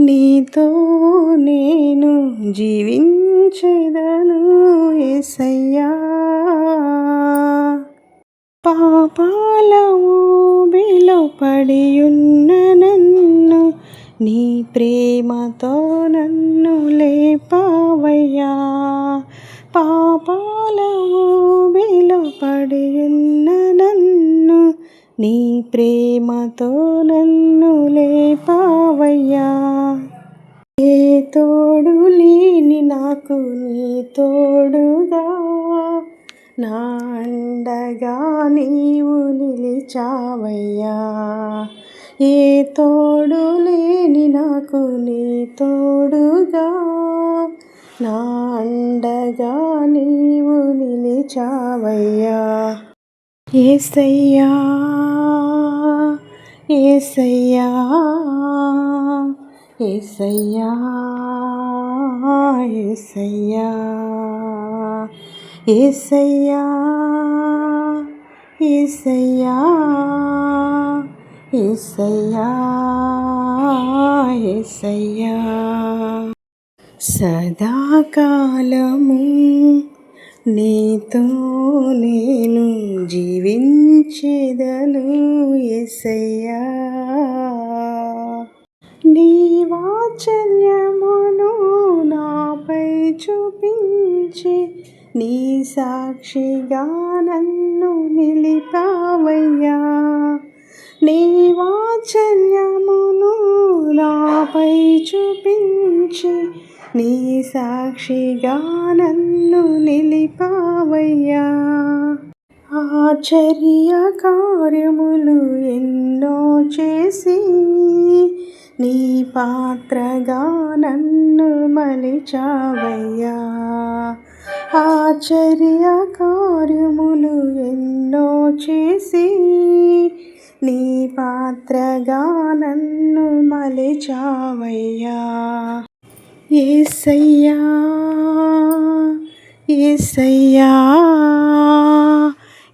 నీతో నేను జీవించేదను ఎసయ్యా పాపాల ఊబిలో పడియున్న నన్ను నీ ప్రేమతో నన్ను లేపావయ్యా. పాపాల ఊబిలో పడియున్న నన్ను నీ ప్రేమతో నన్ను లేపావయ్యా. ఏ తోడు లేని నాకు నీ తోడుగా? నా అండగా నీవు నిలిచావయ్యా. ఏ తోడు లేని నాకు నీ తోడుగా? నా అండగా నీవు నిలిచావయ్యా. ఏసయ్యా ఏసయ్యా ఏసయ్యా ఏసయ్యా ఏసయ్యా ఏసయ్యా ఏసయ్యా ఏసయ్యా. సదాకాలము నీతో నేను జీవించేదను ఎసయ్యా నీ వాచల్యమును నాపై చూపించి నీ సాక్షిగా నన్ను నిలిపావయ్యా. నీ వాచల్యమును నాపై చూపించి నీ సాక్షిగా నన్ను నిలిపావయ్యా. ఆచర్య కార్యములు ఎన్నో చేసి నీ పాత్రగా నన్ను మలిచావయ్యా. ఆచర్య కార్యములు ఎన్నో చేసి నీ పాత్రగా నన్ను మలిచావయ్యా. ఏసయ్యా ఏసయ్యా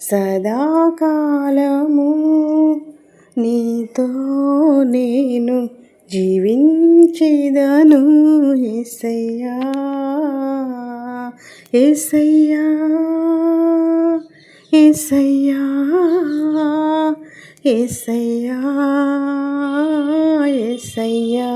సదాకాలము నీతో నేను జీవించేదను ఎసయ్యా ఎసయ్యా ఎసయ్యా ఎసయ్యా ఎసయ్యా